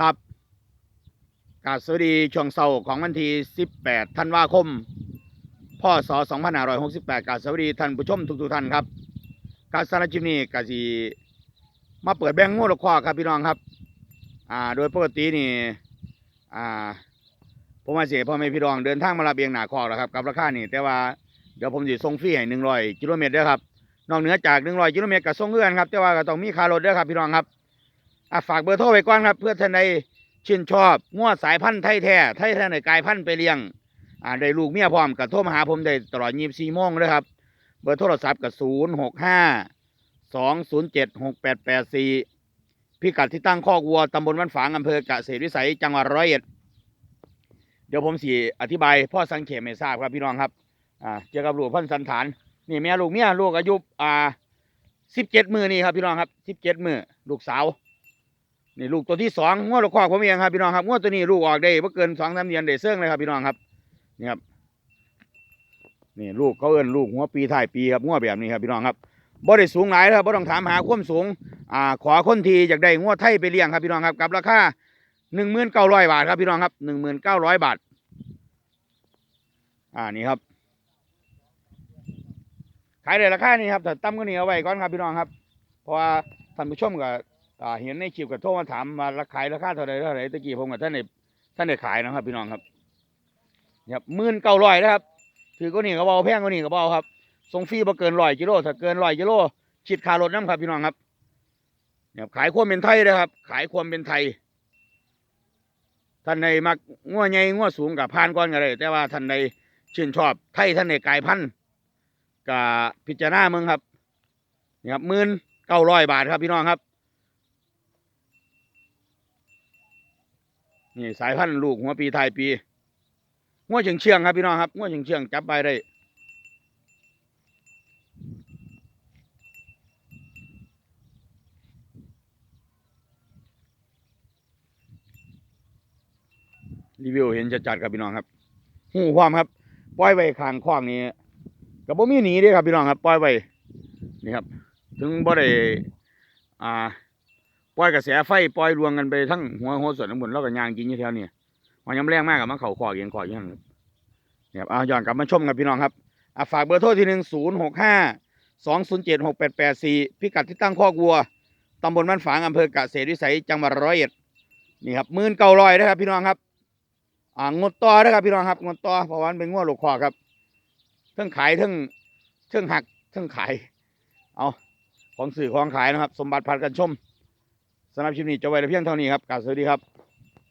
ครับกาสวัสดีช่วงเสาร์ของวันที่ 18 ธันวาคม พศ 2568กาสวัสดีท่านผู้ชมทุกๆท่านครับการสารบคลิปนี้กาสีมาเปิดแบงค์งูลูกคอครับพี่น้องครับ อ่า โดยปกตินี่ อ่า ผมมาเสียพ่อแม่พี่น้องเดินทางมารับเบียงหนาคอแล้วครับกับราคานี่แต่ว่าเดี๋ยวผมจะส่งฟรีให้100กิโลเมตรด้อครับ นอกเหนือจาก100กิโลเมตรก็ส่งเงื่อนครับ แต่ว่าก็ต้องมีค่ารถด้อครับพี่น้องครับ อะฝากเบอร์โทรไว้ก่อนครับ เพื่อท่านใดชื่นชอบง้วสายพันธุ์ไทยแท้ไทยแท้ในกายพันธุ์ไปเลี้ยงอ่าได้ลูกเมียพร้อมกับโทรมาหาผมได้ตลอด24โมงเลยครับ เบอร์โทรศัพท์กับ065 207 6884พิกัดที่ตั้งคอกวัวตำบลวันฝางอำเภอกเกษตรวิสัยจังหวัดร้อยเอ็ดเดี๋ยวผมสีอธิบายพ่อสังเขตไม่ทราบครับพี่น้องครับอ่าเกี่ยวกับลูกพันธุ์สันฐานนี่แม่ลูกเมียลูกอายุอ่าสิบเจ็ดมือนี่ครับพี่น้องครับสิบเจ็ดมือลูกสาว นี่ลูกตัวที่สองงวดลูกคอผมเองครับพี่น้องครับงวดตัวนี้ลูกออกได้เ่เกินสองสามเดือนได้เสื่องเลยครับพี่น้องครับนี่ครับนี่ลูกเขาเอิ้นลูกหัวปีท้ายปีครับงวดแบบนี้ครับพี่น้องครับบ่ได้สูงหลายครับบ่ต้องถามหาความสูงอ่าขอคนทีอยากได้งวดไทยไปเลี้ยงครับพี่น้องครับกับราคาหนึ่งหมื่นเก้าร้อยบาทครับพี่น้องครับหนึ่งหมื่นเก้าร้อยบาท อ่านี่ครับขายได้ราคานี่ครับแต่ตั้มก็นี่เอาไว้ก่อนครับพี่น้องครับเพราะว่าท่านผู้ชมก็อ่า เห็นในคลิปกับโทรมาถามมาราคายราคาเท่าไรเท่าไรตะกี้ผมกับท่านได้ท่านได้ขายนะครับ พี่น้องครับเนี่ยหมื่นเก้าร้อยนะครับ ถือก็นี่ก็เบาแพงก็นี่ก็เบาครับส่งฟรีบ่เกินร้อยกิโลถ้าเกินร้อยกิโลคิดคารถน้ำครับพี่น้องครับเนี่ยขายความเป็นไทยนะครับ ขายความเป็นไทย ท่านใดมักงัวใหญ่งัวสูงกับพานก้อนก็ได้แต่ว่าท่านใดชื่นชอบไทยท่านใดกายพันกับพิจารณาเมืองครับเนี่ครับหมื่นเก้าร้อยบาทครับพี่น้องครับ นี่สายพันธุ์ลูกหัวปีไทยปีงัวเชียงเชียงครับพี่น้องครับงัวเชียงเชียงจับไปได้รีวิวเห็นจัดๆครับพี่น้องครับหูความครับปล่อยไว้ข้างคลองนี้กับบ่มีหนีด้ครับพี่น้องครับปล่อยไว้นี่ครับ ถึงบ่ได้อ่า ปล่อยกระแสไฟปล่อยรวงกันไปทั้งหัวหัวส่วนทั้งหมดแล้วก็ยางกินอยู่แถวนี้มันยังแรงมากกับมันเข่าคอเอียงคออย่างนั้นเนี่ยครับเอาย้อนกลับมาชมกันพี่น้องครับอะฝากเบอร์โทรที่หนึ่งศูนย์หกห้าสองศูนย์เจ็ดหกแปดแปดสี่พิกัดที่ตั้งคอกวัวตำบลบ้านฝางอำเภอกเกษตรวิสัยจังหวัดร้อยเอ็ดนี่ครับมื่นเก้าร้อยนะครับพี่น้องครับอ่างดต่อนะครับพี่น้องครับงดต่อเพราะวันเป็นงวดลูกคอครับเทั้งขายเทั้งเทั้งหักเทั้งขาย เอาของสื่อของขายนะครับ สมบัติพัดกันชม สำหรับคลิปนี้จะไว้แต่เพียงเท่านี้ครับกราบสวัสดีครับ